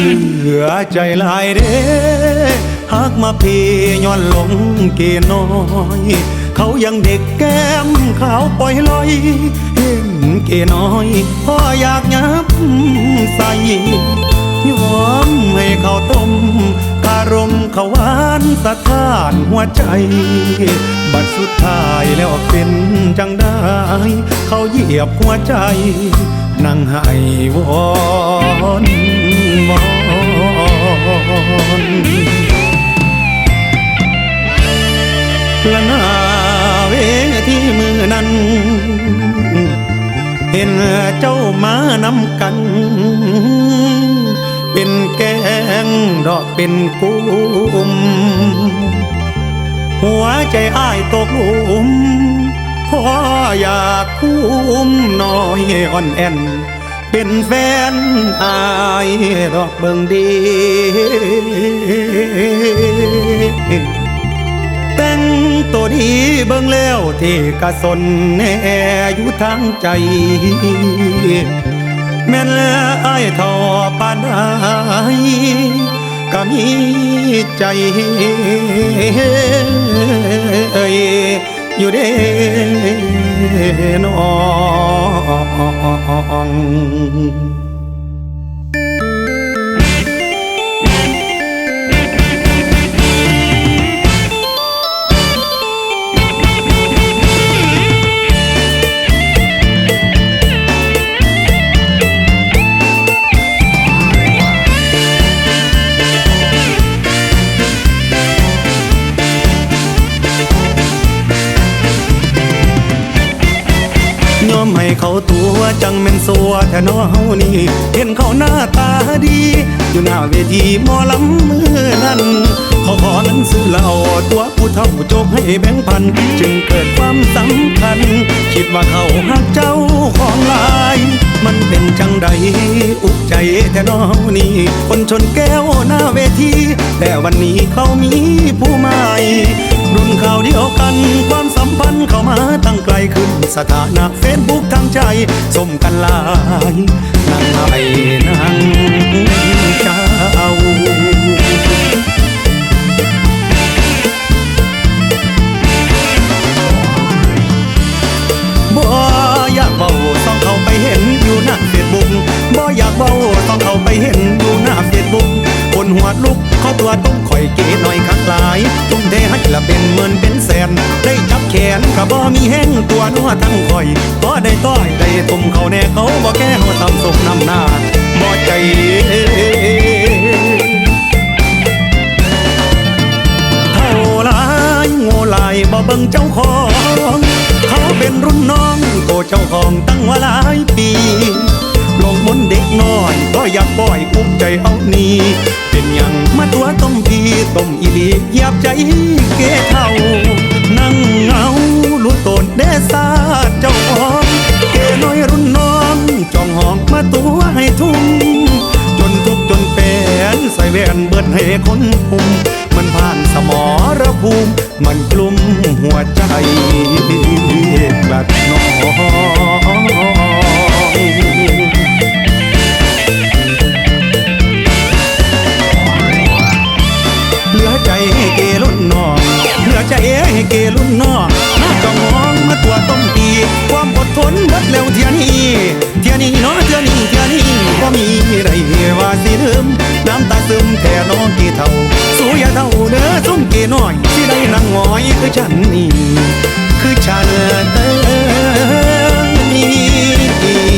ลือใจหลายเด้หากมาเพย้อนหลงเกน้อย เขายังเด็กแก้มขาวปล่อยลอย เห็นเกน้อยพ่ออยากยับใส่ยอมให้เขาต้มคารมเขาวานสะท้านหัวใจ บัดสุดท้ายแล้วเป็นจังได้ เขาเหยียบหัวใจ นั่งให้วอ นั้น เห็นเจ้ามานำกัน เป็นแกงดอกเป็นกุม หัวใจอ้ายตกหลุมเพราะอยากคุ้มน้อยอ่อนแอนเป็นแฟนอายดอกเบิงดี ตัวดีเบิ่งแล้วที่กะสนแน่อยู่ทางใจ แม่นแล้วไอ้ทอปานใดก็มีใจเอ้ยอยู่เด้น้อง จังแม่นสัวแท่นอเฮานี่เห็นเขาหน้าตาดี อยู่หน้าเวทีหมอลำมือนั้นเขาขอเงินซื้อเหล้าตัวผู้เฒ่าโจกให้แบงพัน จึงเกิดความสำคัญ คิดว่าเขาหักเจ้าของลาย มันเป็นจังใดอุกใจแท่นอเฮานี่คนชนแก้วหน้าเวที แต่วันนี้เขามีผู้ใหม่รุ่นข่าวเดียวกัน ความสัมพันธ์เข้ามาตั้งไกลขึ้นสถานะเฟซบุ๊กท สมกันหลายนางไอ้นาง ทั้งข่อยบ่ได้ต้อยได้ตุ่มเขาแน่เขาบ่แก้เขาทำสุกนำหน้าบ่ใจเท่าลายโง่หลายบ่เบิ่งเจ้าของ เขาเป็นรุ่นน้องโกเจ้าของตั้งว่าหลายปีลงมนเด็กน้อยก็อยากปล่อยอุ้มใจเอานี่เป็นยังมาตัวต้มพีต้มอีลีหยียบใจเกเท่า ดเดซาเจ้าของเกน้อยรุ่นน้องจองห้องมาตัวให้ทุ่มจนทุกจนเป็นใส่แว่นเบิดให้คนคุมมันผ่านสมอระภูมิ มันกลุ่มหัวใจแบบน้อ ท่าสูยาเท่าเนื้อสุ่มเกน้อยที่ได้นางงอยคือฉันนี่คือฉันเอง